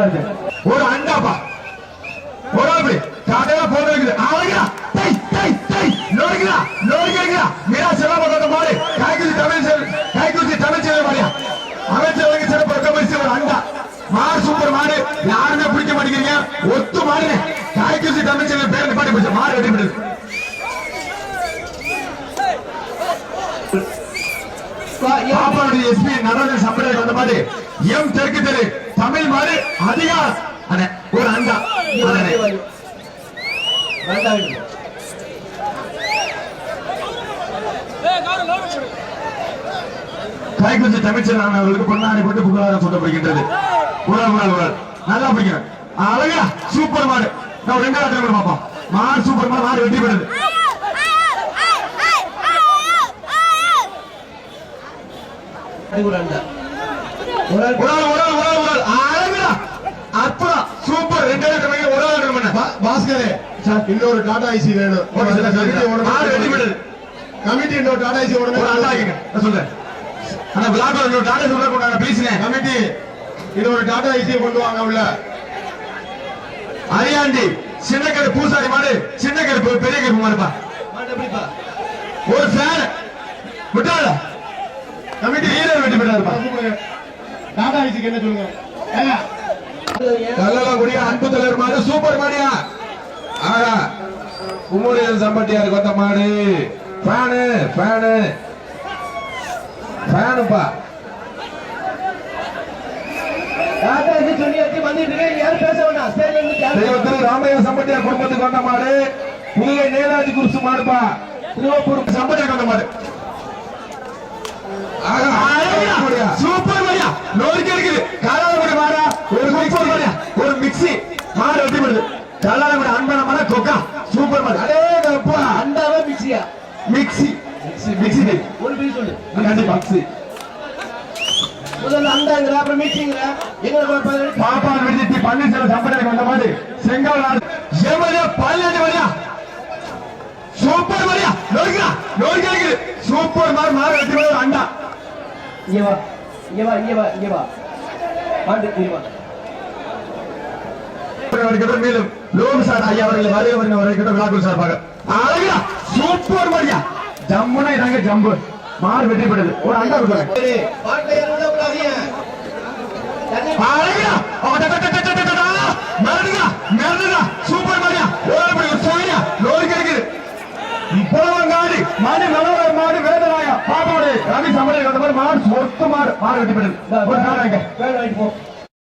ஒரு அண்டாப்பா. ஒரு ஆள் காடையா போட இருக்குது ஆளுங்களா டை டை டை நோடுங்களா நோடுங்களா மீரா செல்வா பண்ற மாடு. காய்குதி தமிழ் செல் காய்குதி தமிழ் செல்வ மாடியா அமைச்சர்களுக்கு சிறப்பு ரொக்க பரிசு ஒரு அண்டா. மாடு சூப்பர் மாடு. யாருமே பிடிக்க மாட்டேங்கிறீங்க? ஒத்து மாடுங்க காய்குதி தமிழ் செல்வ பேர் பாட்டி போச்சு. மாடு வெட்டி விடுது பாப்பாவுடைய எஸ்பி நடராஜன் சம்பளம் வந்த மாதிரி எம் தெற்கு தெரு. தமிழ் மாடு அதிகாரம் அண்ணே, ஒரு அண்டா அண்ணே. கைக்குச்சி தமிழ்ச்செல்வன் அவர்களுக்கு பொன்னாடி போட்டு புகழாரம் சொல்லப்படுகின்றது உடல் உடல் உடல் நல்லா பிடிக்கிறேன் அழகா சூப்பர் மாடு. நான் ரெண்டாவது டைம் பார்ப்போம். மாடு சூப்பர் மாடு மாடு வெட்டி பெறுது உடல் உடல் அழகா அற்புதம் சூப்பர். ரெண்டாவது டைம் ஒரு ஆள் பண்ண பாஸ்கரே. இன்னொரு டாடா ஐசி வேணும். சார் சார் கமிட்டி இன்னொரு டாடா ஐசி உடனே நான் சொல்றேன். ஆனா விழாக்கள் டாடா சொல்ல கொண்டாங்க ப்ளீஸ்ங்க கமிட்டி இன்னொரு டாடா ஐசி கொண்டு வாங்க உள்ள. அரியாண்டி சின்ன கருப்பு பூசாரி மாடு. சின்ன கருப்பு பெரிய கருப்பு மாடுப்பா. ஒரு ஃபேன் விட்டால கமிட்டி வீரர் வெட்டி பெற்றாருப்பா டாடா ஐசிக்கு என்ன சொல்லுங்க? ஏங்க, கல்லலகுடிய அன்பு தலைவர் மாடு சூப்பர் மாடியா ஆகா கும்முடியல் சம்பட்டியாருக்கு வந்த மாடு. Fan fan. ஃபேனுப்பா. ராமையா சம்பட்டியார் குடும்பத்துக்கு வந்த மாடு. புதுவை நேதாஜி குருசு மாடுப்பா. திருவப்பூர் சம்பட்டியார் வந்த மாடு சூப்பர் மாடியா நோய்க்கு இருக்குது காலாலகுடி மாடா ஒரு சூப்பர் மாடியா ஒரு மிக்ஸி மாடு வெட்டி விடுது காலாலகுடி அன்பான மாடா கொக்கா சூப்பர் மாடு அடே கப்பா மிக்ஸி மிக்ஸி டே. கண்டிப்பா. மிக்ஸி பாப்பா விடுதி பன்னீர்செல்வம் சம்பட்டியாருக்கு வந்த மாடு செங்கல் ஏமலியா பல்லாண்டு வரியா? சூப்பர் மாடியா நோய்க்கா நோய்க்கு இருக்குது. சூப்பர் மாடு மாடு வெட்டி ஒரு அண்டா. வரைக்கும் மேலும் லோன் சார் ஐயா அவர்கள் வருகை வருகிற வரைக்கும் விழாக்குள் சார்பாக. அழகா சூப்பர் மரியா ஜம்முனா இதாங்க ஜம்பு. மாறு வெற்றி பெற்றது ஒரு அண்டா அழகா மறந்துடா மறந்துடா சூப்பர் மரியா ஒரு படி ஒரு சோனியா லோரி கிடைக்குது. புலவங்காடி மாடு மனோர மாடு வேதனாயா பாப்பாடு ரவி மாதிரி மாடு சொத்து மாடு மாடு வெட்டி பெற்றது ஒரு நாள்